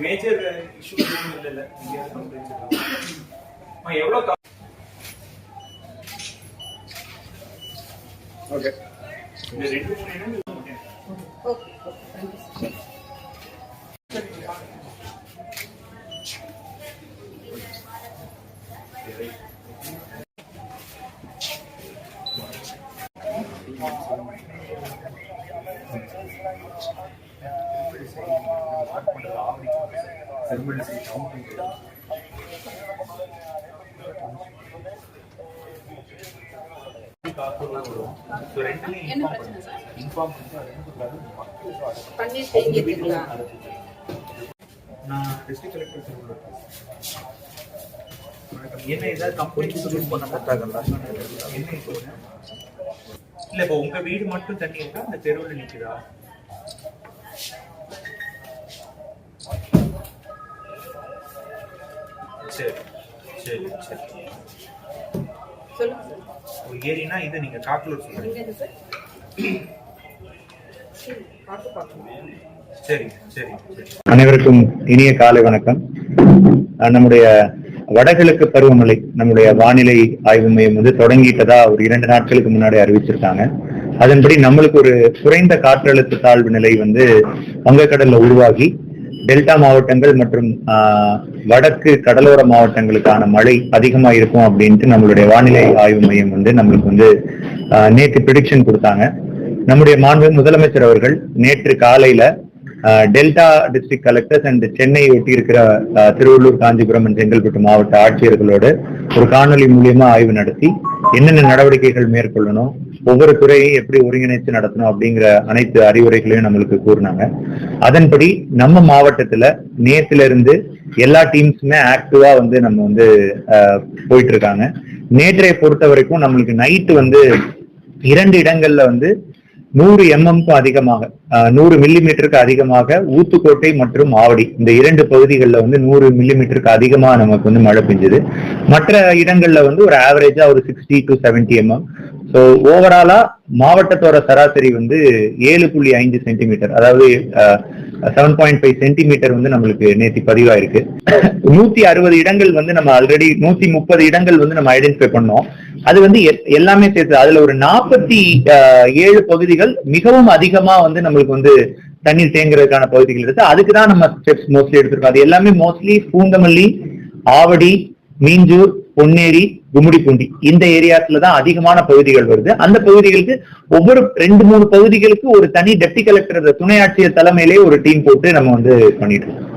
Major issue இல்ல இல்ல. இங்க கம்ப்ளைண்ட்ஸ் கா- ஓகே இந்த ரெண்டு மூணு okay. Okay okay. Thank you So, ரெண்டுலயும் என்ன பிரச்சனை சார்? வீட்டுல இருக்குங்களா? நடக்குது. நான் டிஸ்ட்ரிக்ட் கலெக்டர் திருவள்ளூர் என்ன ஏதாவது பண்ண இப்போ இல்ல இப்போ உங்க வீடு மட்டும் தண்ணி இருக்கா? அந்த தெருவுல நிக்குதா? சரி சரி சரி. ஒரு ஏரினா இது நீங்க காக்கலூர் சொல்றீங்க சார் சரி அனைவருக்கும் இனிய காலை வணக்கம். நம்முடைய வடகிழக்கு பருவமழை நம்முடைய வானிலை ஆய்வு மையம் வந்து தொடங்கிட்டதா ஒரு இரண்டு நாட்களுக்கு முன்னாடி அறிவிச்சிருக்காங்க. அதன்படி நம்மளுக்கு ஒரு குறைந்த காற்றழுத்த தாழ்வு நிலை வந்து வங்கக்கடல்ல உருவாகி டெல்டா மாவட்டங்கள் மற்றும் ஆஹ், வடக்கு கடலோர மாவட்டங்களுக்கான மழை அதிகமா இருக்கும் அப்படின்ட்டு நம்மளுடைய வானிலை ஆய்வு மையம் வந்து நம்மளுக்கு வந்து ஆஹ், நேற்று ப்ரிடிக்ஷன் கொடுத்தாங்க. நம்முடைய மாண்பு முதலமைச்சர் அவர்கள் நேற்று காலையில delta district collectors and Chennai ஒட்டி இருக்கிற திருவள்ளூர் காஞ்சிபுரம் செங்கல்பட்டு மாவட்ட ஆட்சியர்களோடு ஒரு காணொலி மூலியமா ஆய்வு நடத்தி என்னென்ன நடவடிக்கைகள் மேற்கொள்ளணும் ஒவ்வொரு துறையையும் எப்படி ஒருங்கிணைத்து நடத்தணும் அப்படிங்கிற அனைத்து அறிவுரைகளையும் நம்மளுக்கு கூறினாங்க. அதன்படி நம்ம மாவட்டத்துல நேத்துல இருந்து எல்லா டீம்ஸுமே ஆக்டிவா வந்து நம்ம வந்து ஆஹ், போயிட்டு இருக்காங்க. நேற்றைய பொறுத்த வரைக்கும் நம்மளுக்கு நைட்டு வந்து இரண்டு இடங்கள்ல வந்து நூறு எம்எம்க்கும் அதிகமாக நூறு மில்லிமீட்டருக்கு அதிகமாக ஊத்துக்கோட்டை மற்றும் ஆவடி. இந்த இரண்டு பகுதிகளில் வந்து நூறு மில்லிமீட்டருக்கு அதிகமாக நமக்கு வந்து மழை பெஞ்சுது. மற்ற இடங்கள்ல வந்து ஒரு ஆவரேஜா ஒரு sixty to seventy mm so ஓவராலா மாவட்டத்தோட சராசரி வந்து ஏழு புள்ளி ஐந்து சென்டிமீட்டர் அதாவது செவன் பாயிண்ட் ஃபைவ் சென்டிமீட்டர் வந்து நம்மளுக்கு நேற்று பதிவாயிருக்கு. நூத்தி அறுபது இடங்கள் வந்து நம்ம ஆல்ரெடி நூத்தி முப்பது இடங்கள் வந்து நம்ம ஐடென்டிஃபை பண்ணோம். அது வந்து எல்லாமே சேர்த்து அதுல ஒரு நாற்பத்தி ஏழு பகுதிகள் மிகவும் அதிகமா வந்து நம்மளுக்கு வந்து தண்ணீர் தேங்குறதுக்கான பகுதிகள் இருக்கு. அதுக்கு தான் நம்ம ஸ்டெப்ஸ் மோஸ்ட்லி எடுத்திருக்கோம். அது எல்லாமே மோஸ்ட்லி பூந்தமல்லி ஆவடி மீஞ்சூர் பொன்னேரி கும்மிடிப்பூண்டி. இந்த ஏரியாஸ்ல தான் அதிகமான பகுதிகள் வருது. அந்த பகுதிகளுக்கு ஒவ்வொரு ரெண்டு மூணு பகுதிகளுக்கு ஒரு தனி டெப்டி கலெக்டர் துணை ஆட்சியர் தலைமையிலே ஒரு டீம் போட்டு நம்ம வந்து பண்ணிட்டு இருக்கோம்.